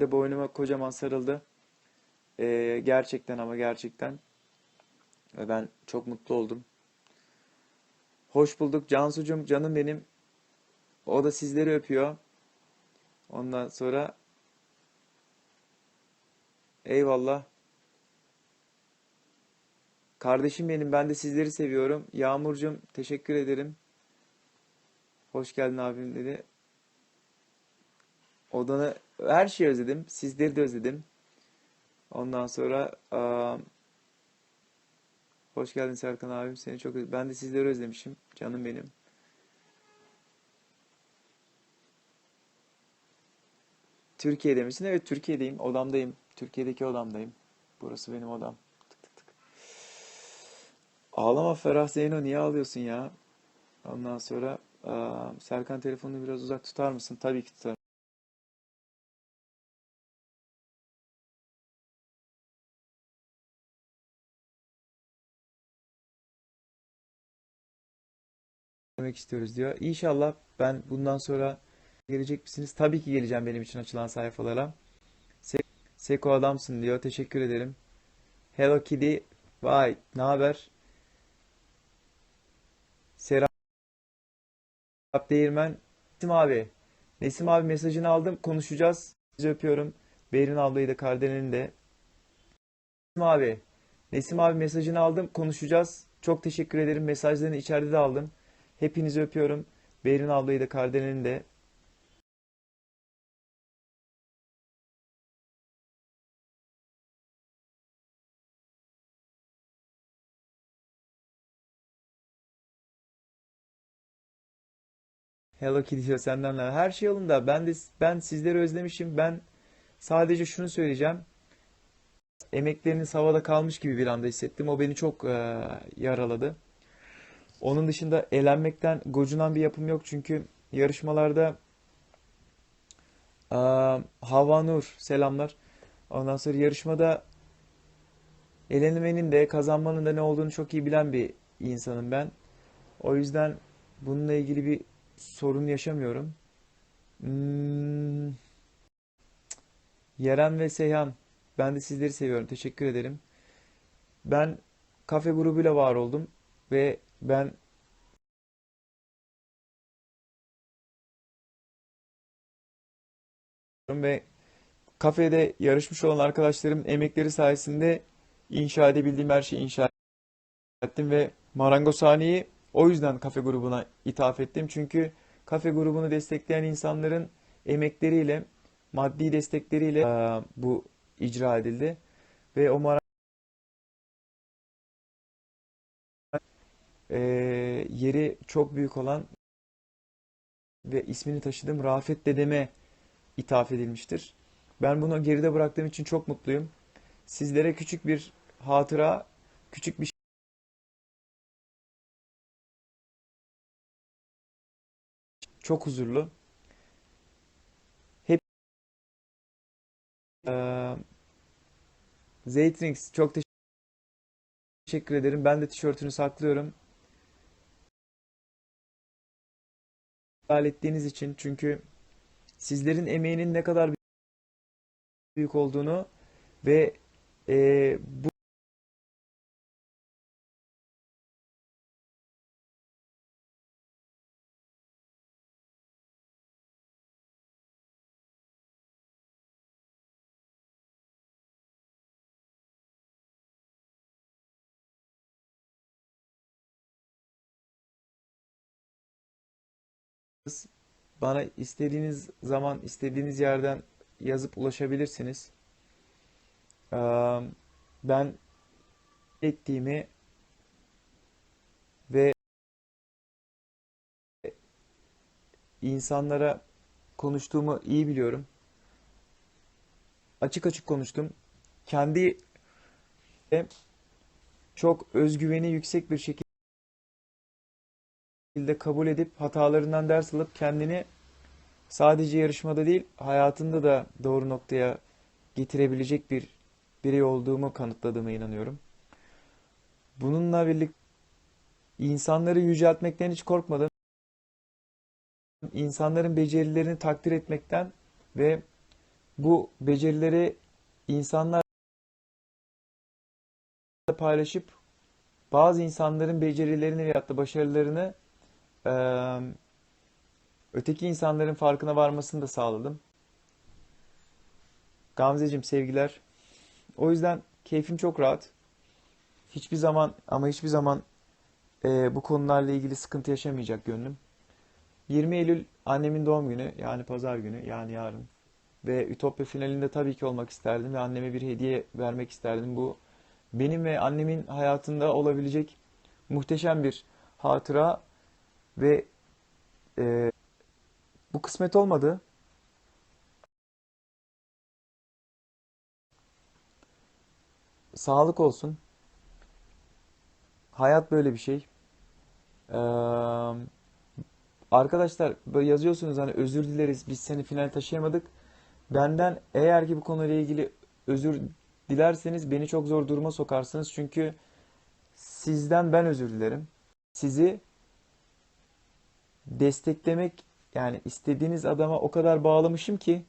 de boynuma kocaman sarıldı. Ee, gerçekten ama gerçekten. Ve ben çok mutlu oldum. Hoş bulduk Cansucuğum, canım benim. O da sizleri öpüyor. Ondan sonra eyvallah. Kardeşim benim, ben de sizleri seviyorum. Yağmurcuğum, teşekkür ederim. Hoş geldin abim dedi. Odanı, her şeyi özledim. Sizleri de özledim. Ondan sonra aa, hoş geldin Serkan abim. Seni çok Ben de sizleri özlemişim. Canım benim. Türkiye'de misin? Evet, Türkiye'deyim. Odamdayım. Türkiye'deki odamdayım. Burası benim odam. Tık tık tık. Ağlama Ferah Zeyno, niye ağlıyorsun ya? Ondan sonra aa, Serkan telefonunu biraz uzak tutar mısın? Tabii ki tutarım. Demek istiyoruz diyor. İnşallah ben bundan sonra gelecek misiniz? Tabii ki geleceğim benim için açılan sayfalara. Se- Seko adamsın diyor. Teşekkür ederim. Hello Kitty. Vay, ne haber? Serap Değirmen. Nesim abi. Nesim abi mesajını aldım. Konuşacağız. Sizi öpüyorum. Berin ablayı da Kardelen'i de. Nesim abi. Nesim abi mesajını aldım. Konuşacağız. Çok teşekkür ederim. Mesajlarını içeride de aldım. Hepinizi öpüyorum. Berin ablayı da Kardelen'i de. Hello Kitty diyor senden? Her şey yolunda. Ben de ben sizleri özlemişim. Ben sadece şunu söyleyeceğim. Emekleriniz havada kalmış gibi bir anda hissettim. O beni çok e, yaraladı. Onun dışında elenmekten gocunan bir yapım yok. Çünkü yarışmalarda e, Havva Nur selamlar. Ondan sonra yarışmada elenmenin de kazanmanın da ne olduğunu çok iyi bilen bir insanım ben. O yüzden bununla ilgili bir sorun yaşamıyorum. Hmm, Yeren ve Seyhan, ben de sizleri seviyorum. Teşekkür ederim. Ben kafe grubuyla var oldum ve ben ve kafede yarışmış olan arkadaşlarımın emekleri sayesinde inşa edebildiğim her şeyi inşa ettim ve Marangozhane'yi o yüzden kafe grubuna ithaf ettim. Çünkü kafe grubunu destekleyen insanların emekleriyle, maddi destekleriyle bu icra edildi. Ve o mara eee, yeri çok büyük olan ve ismini taşıdığım Rafet dedeme ithaf edilmiştir. Ben bunu geride bıraktığım için çok mutluyum. Sizlere küçük bir hatıra, küçük bir çok huzurlu. Hep eee Zeytrings çok teşekkür ederim. Ben de tişörtünü saklıyorum. Ettiğiniz için çünkü sizlerin emeğinin ne kadar büyük olduğunu ve eee, bu bana istediğiniz zaman istediğiniz yerden yazıp ulaşabilirsiniz. Ben ettiğimi ve insanlara konuştuğumu iyi biliyorum. Açık açık konuştum. Kendi çok özgüveni yüksek bir şekilde kabul edip hatalarından ders alıp kendini sadece yarışmada değil hayatında da doğru noktaya getirebilecek bir birey olduğumu kanıtladığıma inanıyorum. Bununla birlikte insanları yüceltmekten hiç korkmadım. İnsanların becerilerini takdir etmekten ve bu becerileri insanlarla paylaşıp bazı insanların becerilerini veyahut da başarılarını eee, öteki insanların farkına varmasını da sağladım. Gamzeciğim sevgiler. O yüzden keyfim çok rahat. Hiçbir zaman ama hiçbir zaman eee, bu konularla ilgili sıkıntı yaşamayacak gönlüm. 20 Eylül annemin doğum günü yani pazar günü yani yarın. Ve Ütopya finalinde tabii ki olmak isterdim ve anneme bir hediye vermek isterdim. Bu benim ve annemin hayatında olabilecek muhteşem bir hatıra ve e, bu kısmet olmadı. Sağlık olsun. Hayat böyle bir şey. Ee, arkadaşlar böyle yazıyorsunuz hani özür dileriz biz seni final taşıyamadık. Benden eğer ki bu konuyla ilgili özür dilerseniz beni çok zor duruma sokarsınız. Çünkü sizden ben özür dilerim. Sizi desteklemek yani istediğiniz adama o kadar bağlamışım ki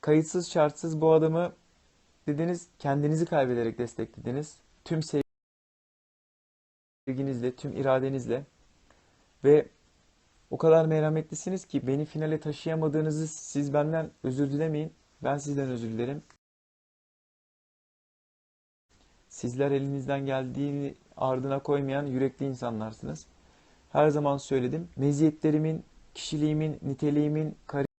kayıtsız şartsız bu adamı dediniz kendinizi kaybederek desteklediniz. Tüm sevginizle, tüm iradenizle ve o kadar merhametlisiniz ki beni finale taşıyamadığınızı siz benden özür dilemeyin. Ben sizden özür dilerim. Sizler elinizden geldiğini ardına koymayan yürekli insanlarsınız. Her zaman söyledim. Meziyetlerimin, kişiliğimin, niteliğimin, kariyerimin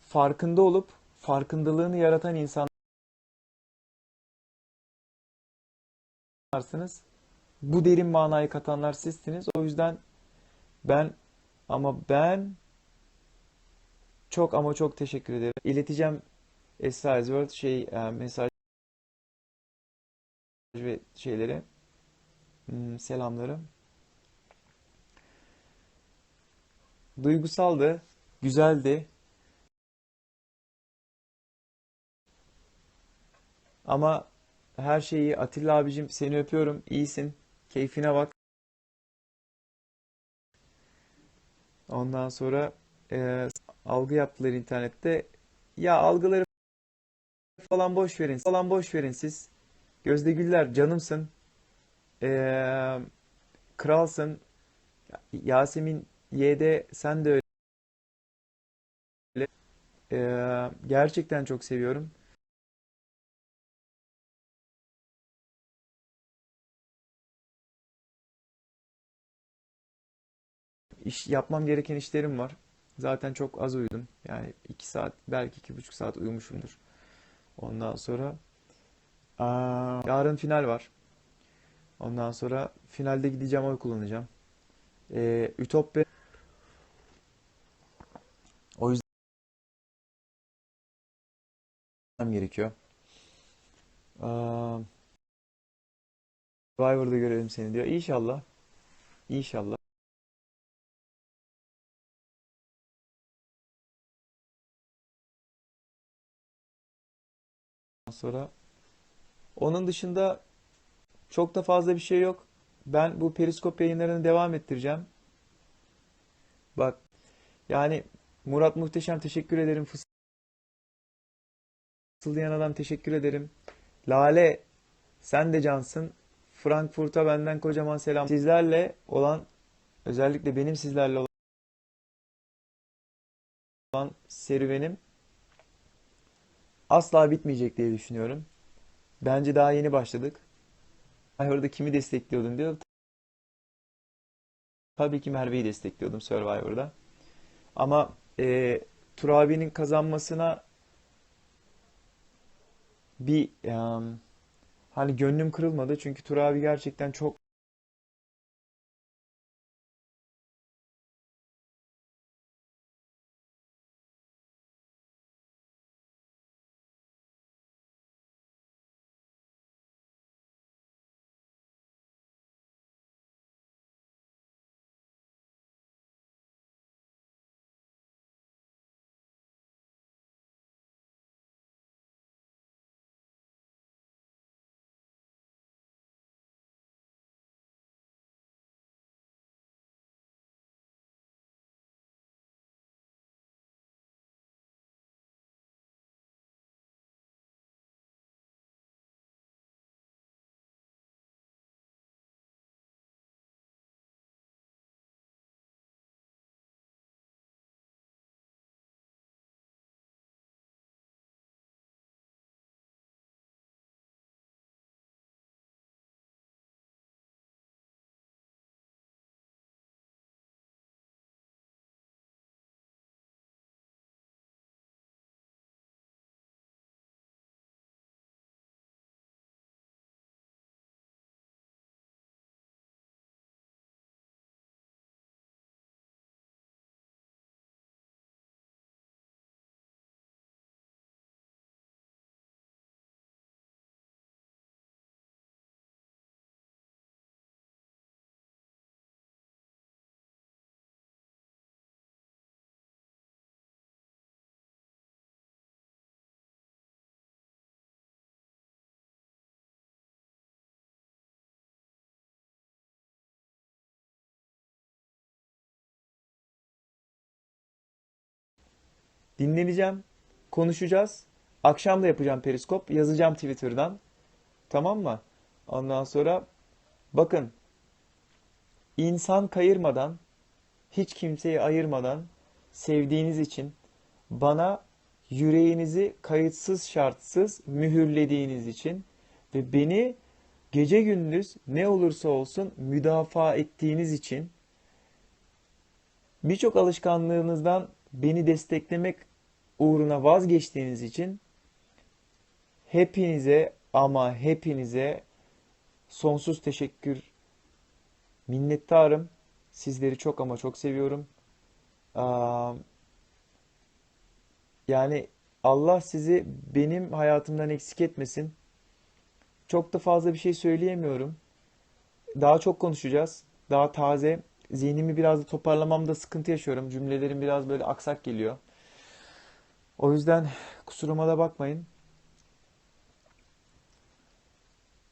farkında olup farkındalığını yaratan insanlarsınız. Bu derin manayı katanlar sizsiniz. O yüzden ben ama ben çok ama çok teşekkür ederim. İleteceğim Esra Ezworth şey e, mesaj ve şeyleri hmm, Duygusaldı, güzeldi ama her şeyi Atilla abicim seni öpüyorum. İyisin. Keyfine bak. Ondan sonra e, algı yaptılar internette. Ya algıları falan boş verin. Falan boş verin siz. Gözde Güller canımsın. E, kralsın. Yasemin Y'de sen de öyle. E, gerçekten çok seviyorum. İş, yapmam gereken işlerim var. Zaten çok az uyudum. Yani iki saat, belki iki buçuk saat uyumuşumdur. Ondan sonra aa, yarın final var. Ondan sonra finalde gideceğim oy kullanacağım. Ee, Ütopya o yüzden gerekiyor. Survivor'da görelim seni diyor. İnşallah. İnşallah. Sonra onun dışında çok da fazla bir şey yok. Ben bu periskop yayınlarını devam ettireceğim. Bak yani Murat Muhteşem teşekkür ederim. Fısıldayan adam teşekkür ederim. Lale sen de cansın. Frankfurt'a benden kocaman selam. Sizlerle olan özellikle benim sizlerle olan serüvenim asla bitmeyecek diye düşünüyorum. Bence daha yeni başladık. Survivor'da kimi destekliyordun diyor. Tabii ki Merve'yi destekliyordum Survivor'da. Ama e, Tur abinin kazanmasına bir em, hani gönlüm kırılmadı. Çünkü Tur abi gerçekten çok Dinleneceğim. Konuşacağız. Akşam da yapacağım periskop. Yazacağım Twitter'dan. Tamam mı? Ondan sonra bakın insan kayırmadan, hiç kimseyi ayırmadan sevdiğiniz için bana yüreğinizi kayıtsız şartsız mühürlediğiniz için ve beni gece gündüz ne olursa olsun müdafaa ettiğiniz için birçok alışkanlığınızdan beni desteklemek uğruna vazgeçtiğiniz için hepinize ama hepinize sonsuz teşekkür minnettarım. Sizleri çok ama çok seviyorum. Yani Allah sizi benim hayatımdan eksik etmesin. Çok da fazla bir şey söyleyemiyorum. Daha çok konuşacağız. Daha taze. Zihnimi biraz da toparlamamda sıkıntı yaşıyorum. Cümlelerim biraz böyle aksak geliyor. O yüzden kusuruma da bakmayın.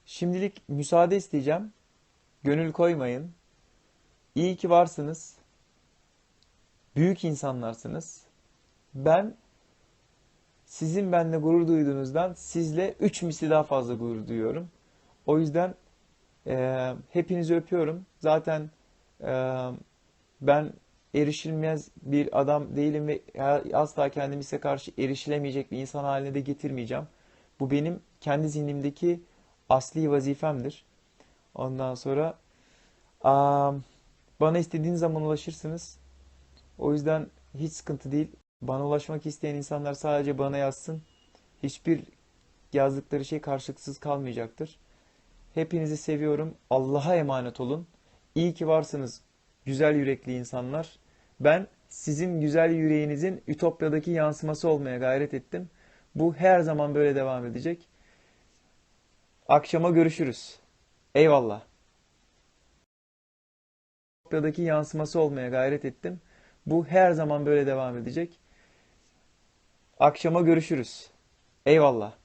Şimdilik müsaade isteyeceğim. Gönül koymayın. İyi ki varsınız. Büyük insanlarsınız. Ben sizin benimle gurur duyduğunuzdan sizle 3 misli daha fazla gurur duyuyorum. O yüzden e, hepinizi öpüyorum. Zaten e, ben erişilmez bir adam değilim ve asla kendimi size karşı erişilemeyecek bir insan haline de getirmeyeceğim. Bu benim kendi zihnimdeki asli vazifemdir. Ondan sonra bana istediğiniz zaman ulaşırsınız. O yüzden hiç sıkıntı değil. Bana ulaşmak isteyen insanlar sadece bana yazsın. Hiçbir yazdıkları şey karşılıksız kalmayacaktır. Hepinizi seviyorum. Allah'a emanet olun. İyi ki varsınız güzel yürekli insanlar. Ben sizin güzel yüreğinizin Ütopya'daki yansıması olmaya gayret ettim. Bu her zaman böyle devam edecek. Akşama görüşürüz. Eyvallah. Ütopya'daki yansıması olmaya gayret ettim. Bu her zaman böyle devam edecek. Akşama görüşürüz. Eyvallah.